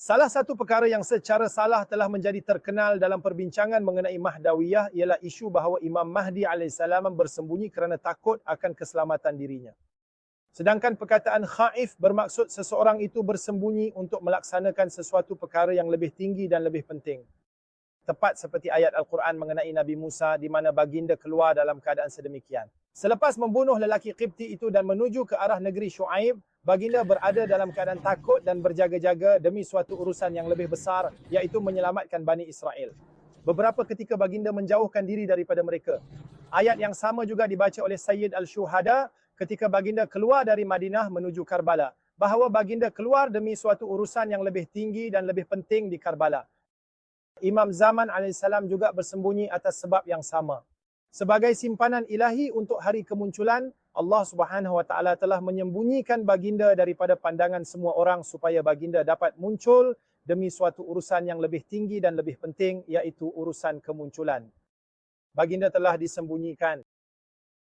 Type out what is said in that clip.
Salah satu perkara yang secara salah telah menjadi terkenal dalam perbincangan mengenai Mahdawiyah ialah isu bahawa Imam Mahdi AS bersembunyi kerana takut akan keselamatan dirinya. Sedangkan perkataan khaif bermaksud seseorang itu bersembunyi untuk melaksanakan sesuatu perkara yang lebih tinggi dan lebih penting. Tepat seperti ayat Al-Quran mengenai Nabi Musa di mana baginda keluar dalam keadaan sedemikian. Selepas membunuh lelaki Qibti itu dan menuju ke arah negeri Shu'aib, baginda berada dalam keadaan takut dan berjaga-jaga demi suatu urusan yang lebih besar iaitu menyelamatkan Bani Israel. Beberapa ketika baginda menjauhkan diri daripada mereka. Ayat yang sama juga dibaca oleh Sayyid Al-Shuhada ketika baginda keluar dari Madinah menuju Karbala. Bahawa baginda keluar demi suatu urusan yang lebih tinggi dan lebih penting di Karbala. Imam Zaman AS juga bersembunyi atas sebab yang sama. Sebagai simpanan ilahi untuk hari kemunculan, Allah Subhanahu Wa Taala telah menyembunyikan baginda daripada pandangan semua orang supaya baginda dapat muncul demi suatu urusan yang lebih tinggi dan lebih penting iaitu urusan kemunculan. Baginda telah disembunyikan